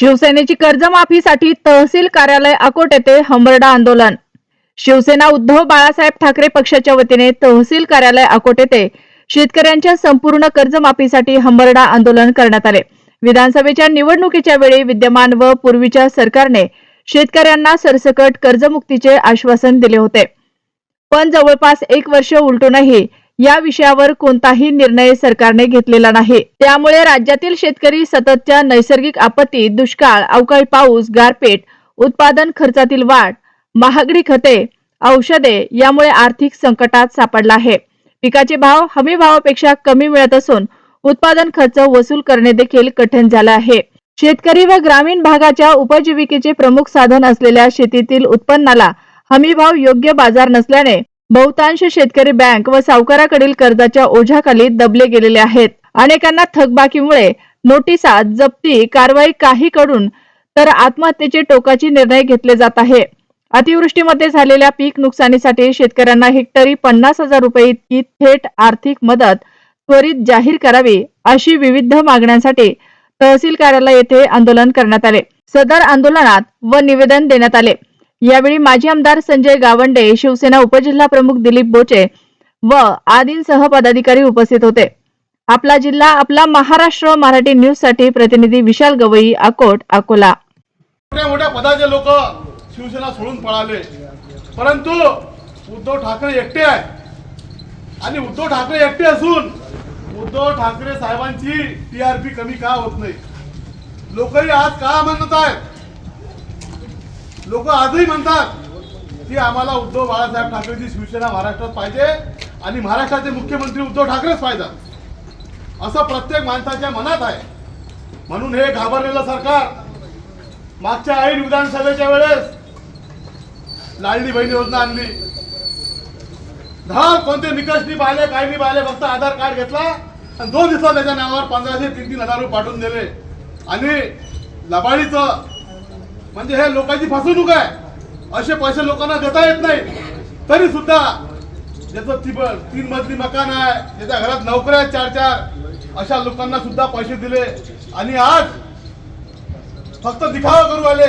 शिवसेनेची कर्जमाफीसाठी तहसील कार्यालय अकोट येथे हंबरडा आंदोलन. शिवसेना उद्धव बाळासाहेब ठाकरे पक्षाच्या वतीने तहसील कार्यालय अकोट येथे शेतकऱ्यांच्या संपूर्ण कर्जमाफीसाठी हंबरडा आंदोलन करण्यात आले. विधानसभेच्या निवडणुकीच्या वेळी विद्यमान व पूर्वीच्या सरकारने शेतकऱ्यांना सरसकट कर्जमुक्तीचे आश्वासन दिले होते. पण जवळपास एक वर्ष उलटूनही या विषयावर कोणताही निर्णय सरकारने घेतलेला नाही. त्यामुळे राज्यातील शेतकरी सततच्या नैसर्गिक आपत्ती दुष्काळ अवकाळी पाऊस गारपेट उत्पादन खर्चातील वाढ महागडी खते औषधे यामुळे आर्थिक संकटात सापडला आहे. पिकाचे भाव हमी भावापेक्षा कमी मिळत असून उत्पादन खर्च वसूल करणे देखील कठीण झालं आहे. शेतकरी व ग्रामीण भागाच्या उपजीविकेचे प्रमुख साधन असलेल्या शेतीतील उत्पन्नाला हमी भाव योग्य बाजार नसल्याने बहुतांश शेतकरी बँक व सावकाराकडील कर्जाच्या ओझ्याखाली दबले गेलेले आहेत. अनेकांना थकबाकीमुळे नोटिसा जप्ती कारवाई काही कडून तर आत्महत्येचे टोकाची निर्णय घेतले जात आहे. अतिवृष्टीमध्ये झालेल्या पीक नुकसानीसाठी शेतकऱ्यांना हेक्टरी पन्नास हजार रुपये इतकी थेट आर्थिक मदत त्वरित जाहीर करावी अशी विविध मागण्यांसाठी तहसील कार्यालय येथे आंदोलन करण्यात आले. सदर आंदोलनात व निवेदन देण्यात आले. यावेळी माजी आमदार संजय गावंडे शिवसेना उपजिल्हा प्रमुख दिलीप बोचे व आदींसह पदाधिकारी उपस्थित होते. आपला जिल्हा आपला महाराष्ट्र मराठी न्यूजसाठी प्रतिनिधी विशाल गवई अकोट अकोला. मोठ्या मोठ्या पदाचे लोक शिवसेना सोडून पळाले. परंतु उद्धव ठाकरे एकटे आहे आणि उद्धव ठाकरे एकटे असून उद्धव ठाकरे साहेबांची टीआरपी कमी का होत नाही? लोकही आज का म्हणत आहेत. लोक आजही म्हणतात की आम्हाला उद्धव बाळासाहेब ठाकरेची शिवसेना महाराष्ट्रात पाहिजे आणि महाराष्ट्राचे मुख्यमंत्री उद्धव ठाकरेच पाहिजेत. असं प्रत्येक माणसाच्या मनात आहे. म्हणून हे घाबरलेलं सरकार मागच्या ऐन विधानसभेच्या वेळेस लाडली बहिणी योजना आणली. दहा कोणते निकष नाही पाहिले काही नाही पाहिले फक्त आधार कार्ड घेतला आणि दोन दिवसात त्याच्या नावावर पंधराशे तीन तीन हजार रुपये पाठवून दिले. आणि लबाडीचं म्हणजे हे लोकांची फसवणूक आहे. असे पैसे लोकांना देता येत नाही तरी सुद्धा ज्याचं ती- तीन मजली मकान आहे ज्याच्या घरात नोकऱ्या आहेत चार चार अशा लोकांना सुद्धा पैसे दिले. आणि आज फक्त दिखावा करू आले